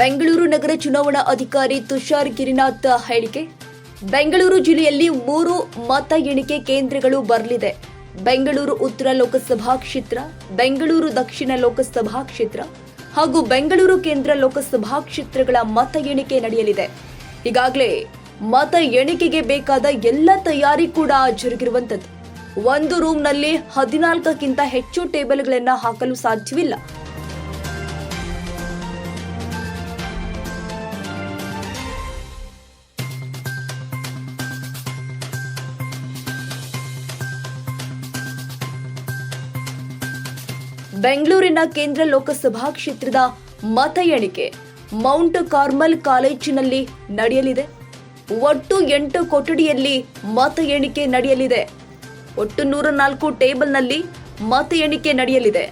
ಬೆಂಗಳೂರು ನಗರ ಚುನಾವಣಾ ಅಧಿಕಾರಿ ತುಷಾರ್ ಗಿರಿನಾಥ್ ಹೇಳಿಕೆ, ಬೆಂಗಳೂರು ಜಿಲ್ಲೆಯಲ್ಲಿ ಮೂರು ಮತ ಎಣಿಕೆ ಕೇಂದ್ರಗಳು ಬರಲಿದೆ. ಬೆಂಗಳೂರು ಉತ್ತರ ಲೋಕಸಭಾ ಕ್ಷೇತ್ರ, ಬೆಂಗಳೂರು ದಕ್ಷಿಣ ಲೋಕಸಭಾ ಕ್ಷೇತ್ರ ಹಾಗೂ ಬೆಂಗಳೂರು ಕೇಂದ್ರ ಲೋಕಸಭಾ ಕ್ಷೇತ್ರಗಳ ಮತ ಎಣಿಕೆ ನಡೆಯಲಿದೆ. ಈಗಾಗಲೇ ಮತ ಎಣಿಕೆಗೆ ಬೇಕಾದ ಎಲ್ಲ ತಯಾರಿ ಕೂಡ ಜರುಗಿರುವಂಥದ್ದು. ಒಂದು ರೂಮ್ನಲ್ಲಿ ಹದಿನಾಲ್ಕಕ್ಕಿಂತ ಹೆಚ್ಚು ಟೇಬಲ್ಗಳನ್ನು ಹಾಕಲು ಸಾಧ್ಯವಿಲ್ಲ. ಬೆಂಗಳೂರಿನ ಕೇಂದ್ರ ಲೋಕಸಭಾ ಕ್ಷೇತ್ರದ ಮತ ಎಣಿಕೆ ಮೌಂಟ್ ಕಾರ್ಮಲ್ ಕಾಲೇಜಿನಲ್ಲಿ ನಡೆಯಲಿದೆ. ಒಟ್ಟು ಎಂಟು ಕೊಠಡಿಯಲ್ಲಿ ಮತ ಎಣಿಕೆ ನಡೆಯಲಿದೆ. ಒಟ್ಟು ನೂರ ನಾಲ್ಕು ಟೇಬಲ್ನಲ್ಲಿ ಮತ ಎಣಿಕೆ ನಡೆಯಲಿದೆ.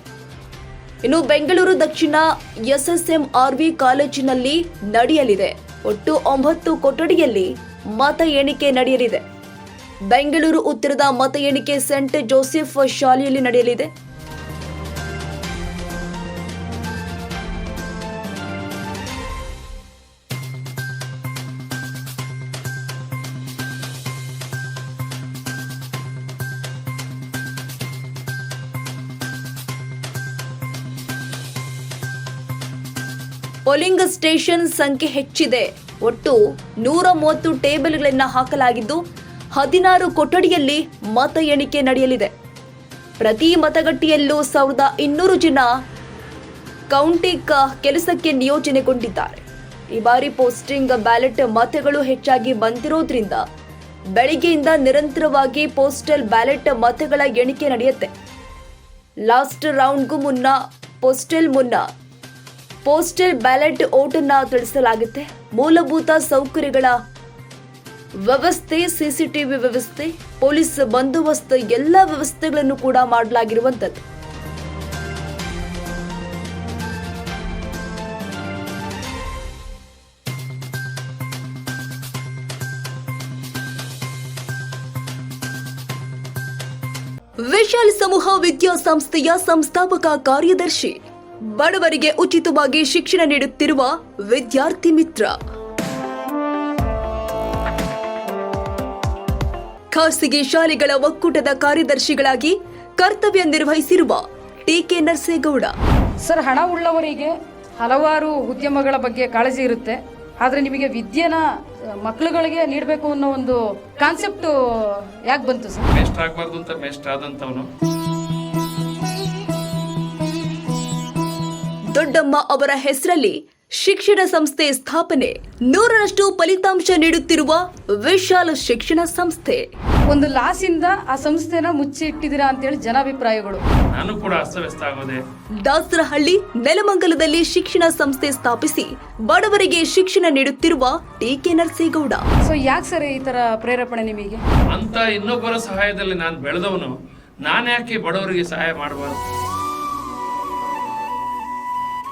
ಇನ್ನು ಬೆಂಗಳೂರು ದಕ್ಷಿಣ ಎಸ್ಎಸ್ಎಂ ಆರ್ವಿ ಕಾಲೇಜಿನಲ್ಲಿ ನಡೆಯಲಿದೆ. ಒಟ್ಟು ಒಂಬತ್ತು ಕೊಠಡಿಯಲ್ಲಿ ಮತ ಎಣಿಕೆ ನಡೆಯಲಿದೆ. ಬೆಂಗಳೂರು ಉತ್ತರದ ಮತ ಎಣಿಕೆ ಸೆಂಟ್ ಜೋಸೆಫ್ ಶಾಲೆಯಲ್ಲಿ ನಡೆಯಲಿದೆ. ಪೋಲಿಂಗ್ ಸ್ಟೇಷನ್ ಸಂಖ್ಯೆ ಹೆಚ್ಚಿದೆ. ಒಟ್ಟು ನೂರ ಮೂವತ್ತು ಟೇಬಲ್ಗಳನ್ನು ಹಾಕಲಾಗಿದ್ದು, ಹದಿನಾರು ಕೊಠಡಿಯಲ್ಲಿ ಮತ ಎಣಿಕೆ ನಡೆಯಲಿದೆ. ಪ್ರತಿ ಮತಗಟ್ಟೆಯಲ್ಲೂ ಸಾವಿರದ ಇನ್ನೂರು ಜನ ಕೌಂಟಿಕ ಕೆಲಸಕ್ಕೆ ನಿಯೋಜನೆಗೊಂಡಿದ್ದಾರೆ. ಈ ಬಾರಿ ಪೋಸ್ಟಿಂಗ್ ಬ್ಯಾಲೆಟ್ ಮತಗಳು ಹೆಚ್ಚಾಗಿ ಬಂದಿರೋದ್ರಿಂದ ಬೆಳಿಗ್ಗೆಯಿಂದ ನಿರಂತರವಾಗಿ ಪೋಸ್ಟಲ್ ಬ್ಯಾಲೆಟ್ ಮತಗಳ ಎಣಿಕೆ ನಡೆಯುತ್ತೆ. ಲಾಸ್ಟ್ ರೌಂಡ್ಗೂ ಮುನ್ನ ಪೋಸ್ಟಲ್ ಮುನ್ನ ಪೋಸ್ಟಲ್ ಬ್ಯಾಲೆಟ್ ಓಟನ್ನ ತಿಳಿಸಲಾಗುತ್ತೆ. ಮೂಲಭೂತ ಸೌಕರ್ಯಗಳ ವ್ಯವಸ್ಥೆ, ಸಿಸಿಟಿವಿ ವ್ಯವಸ್ಥೆ, ಪೊಲೀಸ್ ಬಂದೋಬಸ್ತ್, ಎಲ್ಲ ವ್ಯವಸ್ಥೆಗಳನ್ನು ಕೂಡ ಮಾಡಲಾಗಿರುವಂಥದ್ದು. ವಿಶಾಲ್ ಸಮೂಹ ವಿದ್ಯಾಸಂಸ್ಥೆಯ ಸಂಸ್ಥಾಪಕ ಕಾರ್ಯದರ್ಶಿ ಬಡವರಿಗೆ ಉಚಿತವಾಗಿ ಶಿಕ್ಷಣ ನೀಡುತ್ತಿರುವ ವಿದ್ಯಾರ್ಥಿ ಮಿತ್ರ. ಖಾಸಗಿ ಶಾಲೆಗಳ ಒಕ್ಕೂಟದ ಕಾರ್ಯದರ್ಶಿಗಳಾಗಿ ಕರ್ತವ್ಯ ನಿರ್ವಹಿಸಿರುವ ಟಿಕೆ ನರಸೇಗೌಡ. ಸರ್ ಹಣ ಉಳ್ಳವರಿಗೆ ಹಲವಾರು ಉದ್ಯಮಗಳ ಬಗ್ಗೆ ಕಾಳಜಿ ಇರುತ್ತೆ. ಆದರೆ ನಿಮಗೆ ವಿದ್ಯೆನ ಮಕ್ಕಳುಗಳಿಗೆ ನೀಡಬೇಕು ಅನ್ನೋ ಒಂದು ಕಾನ್ಸೆಪ್ಟ್ ಯಾಕೆ ಬಂತು ಸರ್? ಮೇಸ್ಟ್ ಆಗ್ಬಾರ್ದು ಅಂತ ಮೇಸ್ಟ್ ದೊಡ್ಡಮ್ಮ ಅವರ ಹೆಸರಲ್ಲಿ ಶಿಕ್ಷಣ ಸಂಸ್ಥೆ ಸ್ಥಾಪನೆ. ನೂರರಷ್ಟು ಫಲಿತಾಂಶ ನೀಡುತ್ತಿರುವ ವಿಶಾಲ ಶಿಕ್ಷಣ ಸಂಸ್ಥೆ. ಒಂದು ಲಾಸಿಂದ ಆ ಸಂಸ್ಥೆನ ಮುಚ್ಚಿ ಇಟ್ಟಿದ್ದೀರಾ ಅಂತೇಳಿ ಜನಾಭಿಪ್ರಾಯಗಳು. ನಾನು ಕೂಡ ಅಸ್ತವ್ಯಸ್ತ ಆಗೋದೆ. ದಾಸರಹಳ್ಳಿ ನೆಲಮಂಗಲದಲ್ಲಿ ಶಿಕ್ಷಣ ಸಂಸ್ಥೆ ಸ್ಥಾಪಿಸಿ ಬಡವರಿಗೆ ಶಿಕ್ಷಣ ನೀಡುತ್ತಿರುವ ಟಿ ಕೆ ನರಸೇಗೌಡ. ಸೊ ಯಾಕೆ ಸರ್ ಈ ತರ ಪ್ರೇರೇಪಣೆ ನಿಮಗೆ? ಅಂತ ಇನ್ನೊಬ್ಬರ ಸಹಾಯದಲ್ಲಿ ನಾನು ಬೆಳೆದವನು ನಾನು ಯಾಕೆ ಬಡವರಿಗೆ ಸಹಾಯ ಮಾಡಬಾರ್ದು?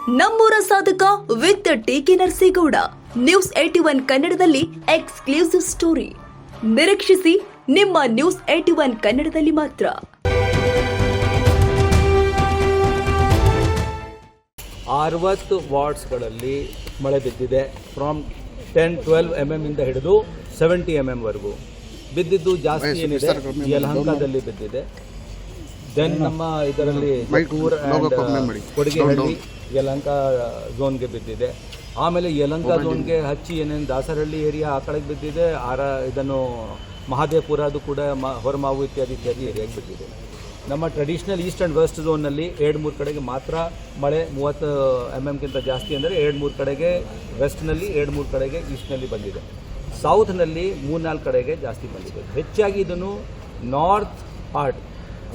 ನಮ್ಮೂರ ಸಾಧಕ with TK Narasegowda. News eighty one ಕನ್ನಡದಲ್ಲಿ ಎಕ್ಸ್ಕ್ಲೂಸಿವ್ ಸ್ಟೋರಿ. ನಿರೀಕ್ಷಿಸಿ ನಿಮ್ಮ ನ್ಯೂಸ್ ಏಟಿ ಒನ್ ಕನ್ನಡದಲ್ಲಿ ಮಾತ್ರ. ಅರವತ್ತು ವಾರ್ಡ್ಸ್ಗಳಲ್ಲಿ ಮಳೆ ಬಿದ್ದಿದೆ. From ten twelve M M ಇಂದ ಹಿಡಿದು ಸೆವೆಂಟಿ ಎಂ ಎಂ ವರೆಗೂ. ಬಿದ್ದಿದ್ದು ಜಾಸ್ತಿ ಏನಿದೆ? ಯಲಹಂಕದಲ್ಲಿ ಬಿದ್ದಿದೆ. ದೆನ್ ನಮ್ಮ ಇದರಲ್ಲಿ ಟೂರ್ and, ಯಲಂಕ ಝೋನ್ಗೆ ಬಿದ್ದಿದೆ. ಆಮೇಲೆ ಯಲಂಕ ಝೋನ್ಗೆ ಹಚ್ಚಿ ಏನೇನು ದಾಸರಹಳ್ಳಿ ಏರಿಯಾ ಆ ಕಡೆಗೆ ಬಿದ್ದಿದೆ. ಆರ ಇದನ್ನು ಮಹಾದೇವಪುರ ಅದು ಕೂಡ ಮ ಹೊರಮಾವು ಇತ್ಯಾದಿ ಇತ್ಯಾದಿ ಏರಿಯಾಗೆ ಬಿದ್ದಿದೆ. ನಮ್ಮ ಟ್ರೆಡಿಷ್ನಲ್ ಈಸ್ಟ್ ಆ್ಯಂಡ್ ವೆಸ್ಟ್ ಝೋನ್ನಲ್ಲಿ ಎರಡು ಮೂರು ಕಡೆಗೆ ಮಾತ್ರ ಮಳೆ ಮೂವತ್ತು ಎಂ ಎಮ್ಗಿಂತ ಜಾಸ್ತಿ ಅಂದರೆ ಎರಡು ಮೂರು ಕಡೆಗೆ ವೆಸ್ಟ್ನಲ್ಲಿ ಎರಡು ಮೂರು ಕಡೆಗೆ ಈಸ್ಟ್ನಲ್ಲಿ ಬಂದಿದೆ. ಸೌತ್ನಲ್ಲಿ ಮೂರ್ನಾಲ್ಕು ಕಡೆಗೆ ಜಾಸ್ತಿ ಬಂದಿದೆ. ಹೆಚ್ಚಾಗಿ ಇದನ್ನು ನಾರ್ತ್ ಪಾರ್ಟ್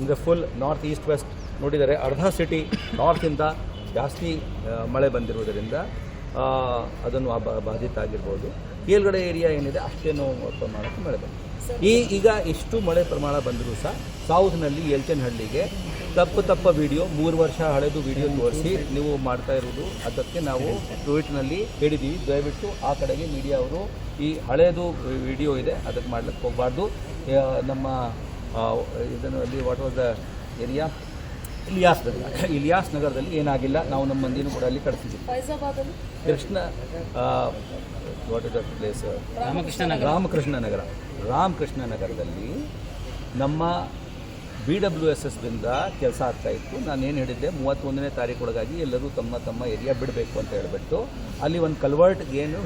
ಅಂದರೆ ಫುಲ್ ನಾರ್ತ್ ಈಸ್ಟ್ ವೆಸ್ಟ್ ನೋಡಿದರೆ ಅರ್ಧ ಸಿಟಿ ನಾರ್ತಿಂದ ಜಾಸ್ತಿ ಮಳೆ ಬಂದಿರುವುದರಿಂದ ಅದನ್ನು ಬಾಧಿತ ಆಗಿರ್ಬೋದು. ಮೇಲ್ಗಡೆ ಏರಿಯಾ ಏನಿದೆ ಅಷ್ಟೇನು ಪ್ರಮಾಣಕ್ಕೆ ಮಳೆ ಬಂದಿದೆ ಈ, ಈಗ ಇಷ್ಟು ಮಳೆ ಪ್ರಮಾಣ ಬಂದರೂ ಸಹ ಸೌತ್ನಲ್ಲಿ ಎಲ್ಚನಹಳ್ಳಿಗೆ ತಪ್ಪು ತಪ್ಪ ವಿಡಿಯೋ, ಮೂರು ವರ್ಷ ಹಳೆದು ವಿಡಿಯೋ ತೋರಿಸಿ ನೀವು ಮಾಡ್ತಾ ಇರೋದು ಅದಕ್ಕೆ ನಾವು ಟ್ವೀಟ್ನಲ್ಲಿ ಹೇಳಿದ್ದೀವಿ. ದಯವಿಟ್ಟು ಆ ಕಡೆಗೆ ಮೀಡಿಯಾ ಅವರು ಈ ಹಳೆಯದು ವಿಡಿಯೋ ಇದೆ ಅದಕ್ಕೆ ಮಾಡ್ಲಿಕ್ಕೆ ಹೋಗಬಾರ್ದು. ನಮ್ಮ ಇದನ್ನು ಅಲ್ಲಿ what was the area Ilyas Nagar. Ilyas ನಗರದಲ್ಲಿ ಏನಾಗಿಲ್ಲ. ನಾವು ನಮ್ಮ ಮಂದಿನೂ ಕೂಡ ಅಲ್ಲಿ ಕಳಿಸಿದ್ದೀವಿ Krishna what is the place Ramakrishna Nagar. Ramakrishna Nagar. Ramakrishna ನಗರದಲ್ಲಿ ನಮ್ಮ ಬಿ ಡಬ್ಲ್ಯೂ ಎಸ್ ಎಸ್ದಿಂದ ಕೆಲಸ ಆಗ್ತಾ ಇತ್ತು. ನಾನು ಏನು ಹೇಳಿದ್ದೆ ಮೂವತ್ತೊಂದನೇ ತಾರೀಕೊಳಗಾಗಿ ಎಲ್ಲರೂ ತಮ್ಮ ತಮ್ಮ ಏರಿಯಾ ಬಿಡಬೇಕು ಅಂತ ಹೇಳಿಬಿಟ್ಟು ಅಲ್ಲಿ ಒಂದು ಕಲ್ವರ್ಟ್ ಏನು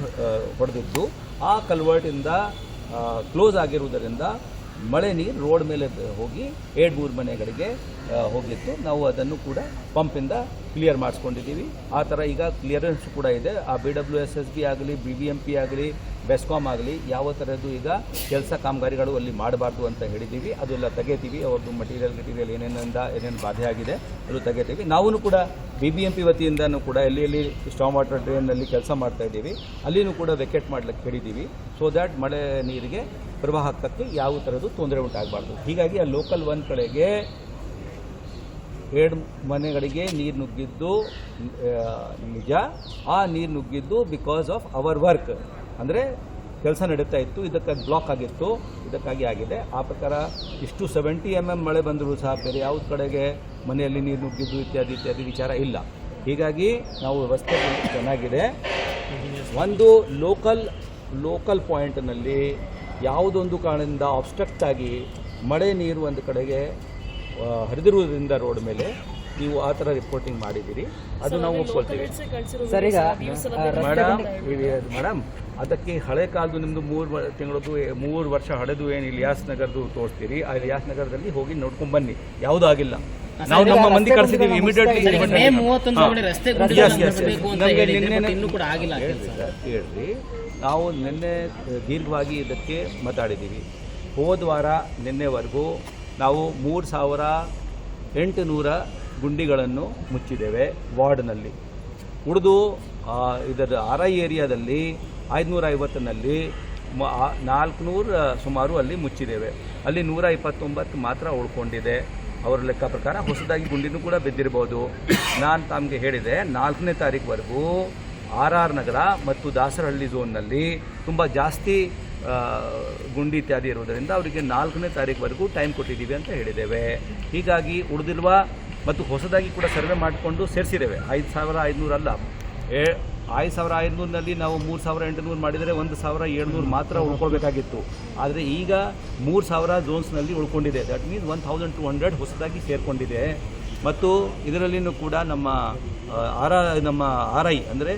ಹೊಡೆದಿದ್ದು. ಆ ಕಲ್ವರ್ಟಿಂದ ಕ್ಲೋಸ್ ಆಗಿರುವುದರಿಂದ ಮಳೆ ನೀರು ರೋಡ್ ಮೇಲೆ ಹೋಗಿ ಎರಡು ಮೂರು ಮನೆಗಳಿಗೆ ಹೋಗಿತ್ತು ನಾವು ಅದನ್ನು ಕೂಡ ಪಂಪಿಂದ ಕ್ಲಿಯರ್ ಮಾಡಿಸ್ಕೊಂಡಿದ್ದೀವಿ. ಆ ಥರ ಈಗ ಕ್ಲಿಯರೆನ್ಸ್ ಕೂಡ ಇದೆ. ಆ B W S S B ಆಗಲಿ, ಬಿ ಬಿ ಎಂ ಪಿ ಆಗಲಿ ಬೆಸ್ಕಾಮ್ ಆಗಲಿ, ಯಾವ ಥರದ್ದು ಈಗ ಕೆಲಸ ಕಾಮಗಾರಿಗಳು ಅಲ್ಲಿ ಮಾಡಬಾರ್ದು ಅಂತ ಹೇಳಿದ್ದೀವಿ. ಅದೆಲ್ಲ ತೆಗೆತೀವಿ. ಅವ್ರದ್ದು ಮಟೀರಿಯಲ್ ಗಿಟೀರಿಯಲ್ ಏನೇನಿಂದ ಏನೇನು ಬಾಧೆ ಆಗಿದೆ ಅದು ತೆಗೆತೀವಿ. ನಾವು ಕೂಡ ಬಿ ಬಿ ಎಂ ಪಿ ವತಿಯಿಂದನೂ ಕೂಡ ಎಲ್ಲಿ ಎಲ್ಲಿ ಸ್ಟಾಮ್ ವಾಟರ್ ಡ್ರೈನಲ್ಲಿ ಕೆಲಸ ಮಾಡ್ತಾ ಇದ್ದೀವಿ. ಅಲ್ಲಿನೂ ಕೂಡ ವೆಕೆಟ್ ಮಾಡ್ಲಿಕ್ಕೆ ಹೇಳಿದ್ದೀವಿ. ಸೊ ದ್ಯಾಟ್ ಮಳೆ ನೀರಿಗೆ ಪ್ರವಾಹಕ್ಕೆ ಯಾವ ಥರದ್ದು ತೊಂದರೆ ಉಂಟಾಗಬಾರ್ದು. ಹೀಗಾಗಿ ಆ ಲೋಕಲ್ ಒನ್ ಕಡೆಗೆ ಎರಡು ಮನೆಗಳಿಗೆ ನೀರು ನುಗ್ಗಿದ್ದು ನಿಜ. ಆ ನೀರು ನುಗ್ಗಿದ್ದು ಬಿಕಾಸ್ ಆಫ್ ಅವರ್ ವರ್ಕ್ ಅಂದರೆ ಕೆಲಸ ನಡೀತಾ ಇತ್ತು, ಇದಕ್ಕಾಗಿ ಬ್ಲಾಕ್ ಆಗಿತ್ತು, ಇದಕ್ಕಾಗಿ ಆಗಿದೆ. ಆ ಪ್ರಕಾರ ಇಷ್ಟು ಸೆವೆಂಟಿ ಎಂ ಎಂ ಮಳೆ ಬಂದರೂ ಸಹ ಬೇರೆ ಯಾವ ಕಡೆಗೆ ಮನೆಯಲ್ಲಿ ನೀರು ನುಗ್ಗಿದ್ದು ಇತ್ಯಾದಿ ಇತ್ಯಾದಿ ವಿಚಾರ ಇಲ್ಲ. ಹೀಗಾಗಿ ನಾವು ವ್ಯವಸ್ಥೆ ಚೆನ್ನಾಗಿದೆ. ಒಂದು ಲೋಕಲ್ ಲೋಕಲ್ ಪಾಯಿಂಟ್ನಲ್ಲಿ ಯಾವುದೊಂದು ಕಾರಣದಿಂದ ಆಬ್ಸ್ಟ್ರಕ್ಟ್ ಆಗಿ ಮಳೆ ನೀರು ಒಂದು ಕಡೆಗೆ ಹರಿದಿರುವುದರಿಂದ ರೋಡ್ ಮೇಲೆ ನೀವು ಆ ಥರ ರಿಪೋರ್ಟಿಂಗ್ ಮಾಡಿದ್ದೀರಿ. ಅದು ನಾವು ಒಪ್ಕೊಳ್ತೀವಿ. ಸರ್ ಈಗ ಮೇಡಮ್ ಮೇಡಮ್ ಅದಕ್ಕೆ ಹಳೆ ಕಾಲದ್ದು ನಿಮ್ಮದು ಮೂರು ತಿಂಗಳದ್ದು ಮೂರು ವರ್ಷ ಹಳೆದು ಏನು ಇಲಿಯಾಸ್ ನಗರದ್ದು ತೋರಿಸ್ತೀರಿ ಆ ಇಲಿಯಾಸ್ ನಗರದಲ್ಲಿ ಹೋಗಿ ನೋಡ್ಕೊಂಡು ಬನ್ನಿ ಯಾವುದೂ ಆಗಿಲ್ಲ. ನಾವು ನಮ್ಮ ಮಂದಿ ಕಳಿಸಿದ್ದೀವಿ ಇಮಿಡಿಯೇಟ್ಲಿ ಕೆಲ್ಸ. ಹೇಳ್ರಿ. ನಾವು ನಿನ್ನೆ ದೀರ್ಘವಾಗಿ ಇದಕ್ಕೆ ಮಾತಾಡಿದ್ದೀವಿ. ಹೋದ ವಾರ ನಿನ್ನೆವರೆಗೂ ನಾವು ಮೂರು ಸಾವಿರ ಎಂಟು ನೂರ ಗುಂಡಿಗಳನ್ನು ಮುಚ್ಚಿದ್ದೇವೆ ವಾರ್ಡ್ನಲ್ಲಿ. ಉಳಿದು ಇದರ ಆರ್ ಐ ಏರಿಯಾದಲ್ಲಿ ಐದುನೂರ ಐವತ್ತನಲ್ಲಿ ನಾಲ್ಕುನೂರ ಸುಮಾರು ಅಲ್ಲಿ ಮುಚ್ಚಿದ್ದೇವೆ. ಅಲ್ಲಿ ನೂರ ಇಪ್ಪತ್ತೊಂಬತ್ತು ಮಾತ್ರ ಉಳ್ಕೊಂಡಿದೆ. ಅವರ ಲೆಕ್ಕ ಪ್ರಕಾರ ಹೊಸದಾಗಿ ಗುಂಡಿನೂ ಕೂಡ ಬಿದ್ದಿರ್ಬೋದು. ನಾನು ತಮಗೆ ಹೇಳಿದೆ, ನಾಲ್ಕನೇ ತಾರೀಕುವರೆಗೂ ಆರ್ ಆರ್ ನಗರ ಮತ್ತು ದಾಸರಹಳ್ಳಿ ಝೋನ್ನಲ್ಲಿ ತುಂಬ ಜಾಸ್ತಿ ಗುಂಡಿ ಇತ್ಯಾದಿ ಇರುವುದರಿಂದ ಅವರಿಗೆ ನಾಲ್ಕನೇ ತಾರೀಕುವರೆಗೂ ಟೈಮ್ ಕೊಟ್ಟಿದ್ದೀವಿ ಅಂತ ಹೇಳಿದ್ದೇವೆ. ಹೀಗಾಗಿ ಉಳಿದಿರುವ ಮತ್ತು ಹೊಸದಾಗಿ ಕೂಡ ಸರ್ವೆ ಮಾಡಿಕೊಂಡು ಸೇರಿಸಿದ್ದೇವೆ. ಐದು ಸಾವಿರ ಐದುನೂರು ಅಲ್ಲ ಏ ಐದು ಸಾವಿರ ಐದುನೂರಿನಲ್ಲಿ ನಾವು ಮೂರು ಸಾವಿರ ಎಂಟುನೂರು ಮಾಡಿದರೆ ಒಂದು ಸಾವಿರ ಏಳ್ನೂರು ಮಾತ್ರ ಉಳ್ಕೊಳ್ಬೇಕಾಗಿತ್ತು. ಆದರೆ ಈಗ ಮೂರು ಸಾವಿರ ಝೋನ್ಸ್ನಲ್ಲಿ ಉಳ್ಕೊಂಡಿದೆ. That means one thousand two hundred ಹೊಸದಾಗಿ ಸೇರಿಕೊಂಡಿದೆ. ಮತ್ತು ಇದರಲ್ಲಿಯೂ ಕೂಡ ನಮ್ಮ ಆರ್ ನಮ್ಮ ಆರ್ ಐ ಅಂದರೆ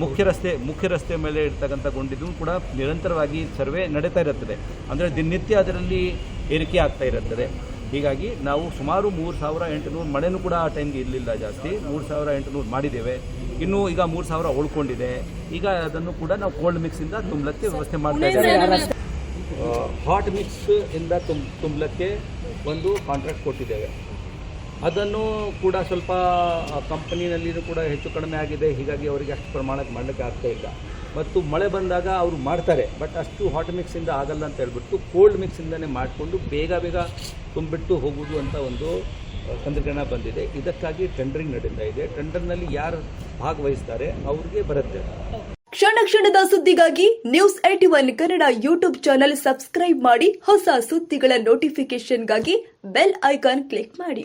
ಮುಖ್ಯ ರಸ್ತೆ ಮುಖ್ಯ ರಸ್ತೆ ಮೇಲೆ ಇರ್ತಕ್ಕಂಥ ಗುಂಡಿದ್ದು ಕೂಡ ನಿರಂತರವಾಗಿ ಸರ್ವೆ ನಡೀತಾ ಇರುತ್ತದೆ. ಅಂದರೆ ದಿನನಿತ್ಯ ಅದರಲ್ಲಿ ಏರಿಕೆ ಆಗ್ತಾ ಇರುತ್ತದೆ. ಹೀಗಾಗಿ ನಾವು ಸುಮಾರು ಮೂರು ಸಾವಿರ ಎಂಟುನೂರು ಮಳೆನೂ ಕೂಡ ಆ ಟೈಮ್ಗೆ ಇರಲಿಲ್ಲ ಜಾಸ್ತಿ. ಮೂರು ಸಾವಿರ ಎಂಟುನೂರು ಮಾಡಿದ್ದೇವೆ. ಇನ್ನು ಈಗ ಮೂರು ಸಾವಿರ ಉಳ್ಕೊಂಡಿದೆ. ಈಗ ಅದನ್ನು ಕೂಡ ನಾವು ಕೋಲ್ಡ್ ಮಿಕ್ಸಿಂದ ತುಂಬಲಕ್ಕೆ ವ್ಯವಸ್ಥೆ ಮಾಡ್ತಾ ಇದ್ದೇವೆ. ಹಾಟ್ ಮಿಕ್ಸ್ ಇಂದ ತುಂಬ ತುಂಬಲಕ್ಕೆ ಒಂದು ಕಾಂಟ್ರಾಕ್ಟ್ ಕೊಟ್ಟಿದ್ದೇವೆ. ಅದನ್ನು ಕೂಡ ಸ್ವಲ್ಪ ಕಂಪನಿನಲ್ಲಿಯೂ ಕೂಡ ಹೆಚ್ಚು ಕಡಿಮೆ ಆಗಿದೆ. ಹೀಗಾಗಿ ಅವರಿಗೆ ಅಷ್ಟು ಪ್ರಮಾಣಕ್ಕೆ ಮಾಡಲಿಕ್ಕೆ ಆಗ್ತಾ ಇಲ್ಲ. ಮತ್ತು ಮಳೆ ಬಂದಾಗ ಅವರು ಮಾಡ್ತಾರೆ. ಬಟ್ ಅಷ್ಟು ಹಾಟ್ ಮಿಕ್ಸಿಂದ ಆಗಲ್ಲ ಅಂತ ಹೇಳ್ಬಿಟ್ಟು ಕೋಲ್ಡ್ ಮಿಕ್ಸಿಂದನೇ ಮಾಡಿಕೊಂಡು ಬೇಗ ಬೇಗ ತುಂಬಿಟ್ಟು ಹೋಗುವುದು ಅಂತ ಒಂದು ತಂತ್ರಜ್ಞಾನ ಬಂದಿದೆ. ಇದಕ್ಕಾಗಿ ಟೆಂಡರಿಂಗ್ ನಡೀತಾ ಇದೆ. ಟೆಂಡರ್ನಲ್ಲಿ ಯಾರು ಭಾಗವಹಿಸ್ತಾರೆ ಅವ್ರಿಗೆ ಬರುತ್ತೆ. ಕ್ಷಣ ಕ್ಷಣದ ಸುದ್ದಿಗಾಗಿ news eighty one Kannada YouTube channel subscribe ಮಾಡಿ ಹೊಸ ಸುದ್ದಿಗಳ ನೋಟಿಫಿಕೇಶನ್ಗಾಗಿ ಬೆಲ್ ಐಕಾನ್ ಕ್ಲಿಕ್ ಮಾಡಿ.